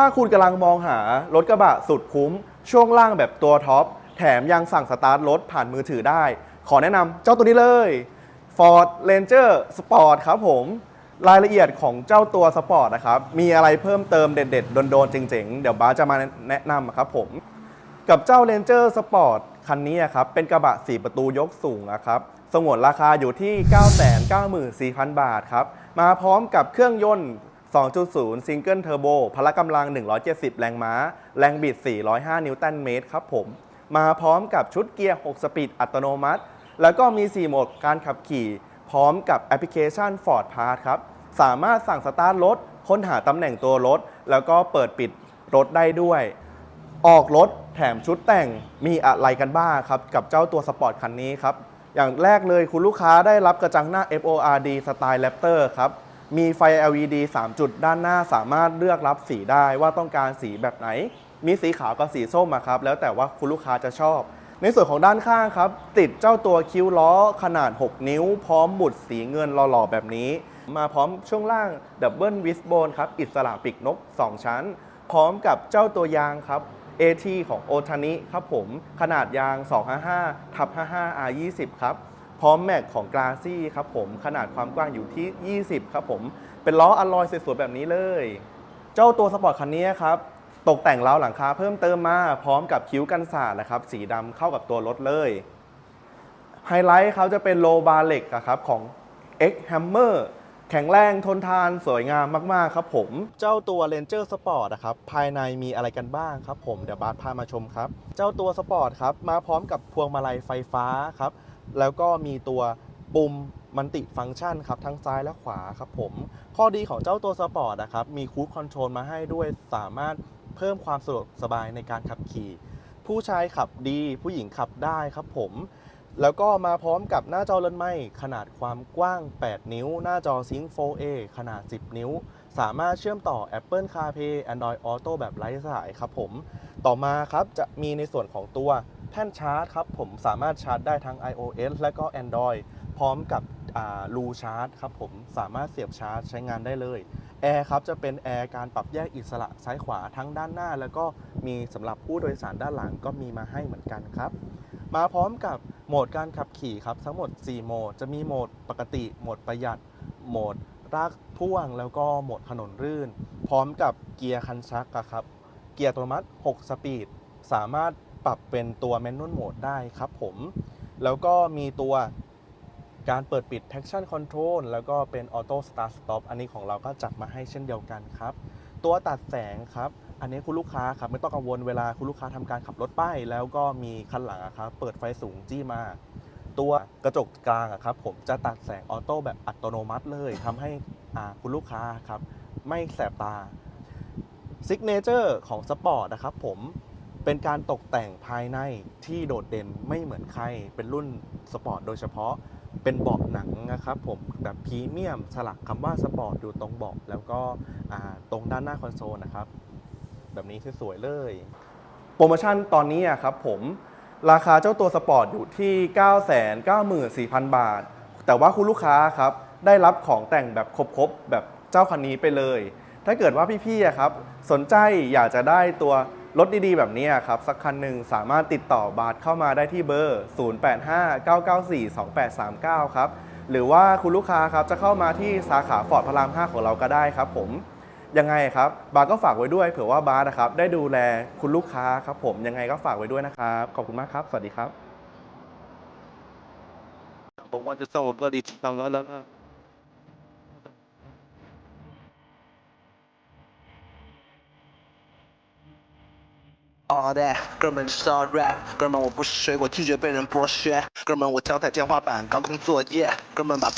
ถ้าคุณกำลังมองหารถกระบะสุดคุ้ม ช่วงล่างแบบตัวท็อป แถมยังสั่งสตาร์ทรถผ่านมือถือได้ ขอแนะนำเจ้าตัวนี้เลย Ford Ranger Sport ครับผม รายละเอียดของเจ้าตัวสปอร์ตนะครับ มีอะไรเพิ่มเติมเด็ด ๆ โดน ๆ เจ๋ง ๆ เดี๋ยวบ้าจะมาแนะนำครับผม กับเจ้า Ranger Sport คันนี้ครับ เป็นกระบะ 4 ประตูยกสูงนะครับ สงวนราคาอยู่ที่ 994,000 บาทครับ มาพร้อมกับเครื่องยนต์ 2.0ซิงเกิลเทอร์โบพละกำลัง 170 แรงม้า แรงบิด 405 นิวตันเมตรครับผม มาพร้อมกับชุดเกียร์ 6 สปีดอัตโนมัติ แล้วก็มี 4 โหมดการขับขี่ พร้อมกับแอปพลิเคชัน Ford Pass ครับ สามารถสั่งสตาร์ทรถ ค้นหาตำแหน่งตัวรถ แล้วก็เปิดปิดรถได้ด้วย ออกรถแถมชุดแต่งมีอะไรกันบ้างครับ กับเจ้าตัวสปอร์ตคันนี้ครับ อย่างแรกเลยคุณลูกค้าได้รับกระจังหน้า FORD สไตล์ Raptor ครับ มีไฟ LED 3 จุดด้านหน้าสามารถเลือกรับสีได้ว่าต้องการสีแบบไหน มีสีขาวกับสีส้มครับแล้วแต่ว่าคุณลูกค้าจะชอบ ในส่วนของด้านข้างครับ ติดเจ้าตัวคิ้วล้อขนาด 6 นิ้ว พร้อมหมุดสีเงินหล่อๆ แบบนี้ มาพร้อมช่วงล่างดับเบิลวิสโบนครับอิสระปีกนก 2 ชั้น พร้อมกับเจ้าตัวยางครับ AT ของโอทานิครับผมขนาดยาง 255ทับ55 R20 ครับ พร้อมแม็กของกราซี่ครับผมขนาดความกว้างอยู่ที่ 20 ครับผม เป็นล้ออลลอยสวยๆแบบนี้เลย เจ้าตัวสปอร์ตคันนี้ครับตกแต่งราวหลังคาเพิ่มเติมมาพร้อมกับคิ้วกันสาดนะครับ สีดำเข้ากับตัวรถเลยไฮไลท์เขาจะเป็นโลบาร์เหล็กอะครับของ X Hammer แข็งแรงทนทานสวยงามมาก ๆ ครับผม เจ้าตัว Ranger Sport นะครับ ภายในมีอะไรกันบ้างครับผม เดี๋ยวบาสพามาชมครับ เจ้าตัว Sport ครับ มาพร้อมกับพวงมาลัยไฟฟ้าครับ แล้วก็มีตัวปุ่มมันติฟังก์ชันครับทั้งซ้ายและขวาครับผม ข้อดีของเจ้าตัว Sport นะครับมีคู i คอนโทรลมาให้ด้วยสามารถเพิ่มความสะดวกสบายในการขับขี่ ผู้ชายขับดีผู้หญิงขับได้ครับผม แล้วก็มาพร้อมกับหน้าจอเรือนไม้ขนาดความกว้าง 8 นิ้ว หน้าจอ Sync 4A ขนาด 10 นิ้ว สามารถเชื่อมต่อ Apple CarPlay Android Auto แบบไร้สายครับผม ต่อมาครับจะมีในส่วนของตัว แท่นชาร์จครับผมสามารถชาร์จได้ทั้ง iOS และก็ Android พร้อมกับรูชาร์จครับผมสามารถเสียบชาร์จใช้งานได้เลยแอร์ครับจะเป็นแอร์การปรับแยกอิสระซ้ายขวาทั้งด้านหน้า แล้วก็มีสำหรับผู้โดยสารด้านหลังก็มีมาให้เหมือนกันครับ มาพร้อมกับโหมดการขับขี่ครับทั้งหมด 4 โหมด จะมีโหมดปกติ โหมดประหยัด โหมดรากพ่วง แล้วก็โหมดถนนรื่น พร้อมกับเกียร์คันชักครับ เกียร์อัตโนมัติ 6 สปีด สามารถ ปรับเป็นตัวแมนนวลโหมดได้ครับผม แล้วก็มีตัวการเปิดปิด traction control แล้วก็เป็น auto start stop อันนี้ของเราก็จัดมาให้เช่นเดียวกันครับ ตัวตัดแสงครับ อันนี้คุณลูกค้าครับไม่ต้องกังวลเวลาคุณลูกค้าทำการขับรถป้ายแล้วก็มีคันหลังครับเปิดไฟสูงจี้มาตัวกระจกกลางครับผมจะตัดแสงออโต้แบบอัตโนมัติเลยทำให้คุณลูกค้าครับไม่แสบตาซิกเนเจอร์ของสปอร์ตนะครับผม เป็นการตกแต่งภายในที่โดดเด่นไม่เหมือนใคร เป็นรุ่นสปอร์ตโดยเฉพาะ เป็นเบาะหนังนะครับผมแบบพรีเมียมสลักคำว่าสปอร์ตอยู่ตรงเบาะแล้วก็ตรงด้านหน้าคอนโซลนะครับ แบบนี้สวยเลย โปรโมชั่นตอนนี้อะครับผมราคาเจ้าตัวสปอร์ตอยู่ที่ 994,000 บาท แต่ว่าคุณลูกค้าครับได้รับของแต่งแบบครบๆแบบเจ้าคันนี้ไปเลย ถ้าเกิดว่าพี่ๆครับสนใจอยากจะได้ตัว รถดีๆ แบบนี้อะครับ สักคันหนึ่งสามารถติดต่อบาทเข้ามาได้ที่เบอร์ 0859942839 ครับ หรือว่าคุณลูกค้าครับจะเข้ามาที่สาขาฟอร์ดพระราม 5 ของเราก็ได้ครับผมยังไงครับ บาร์ก็ฝากไว้ด้วยเผื่อว่าบาร์นะครับ ได้ดูแลคุณลูกค้าครับผมยังไงก็ฝากไว้ด้วยนะครับ ขอบคุณมากครับ สวัสดีครับผมว่าจะส่งบริษัทแล้วแล้ว all that，哥们知道 rap，哥们我不是水果，拒绝被人剥削，哥们我脚踩天花板，高空作业，哥们把。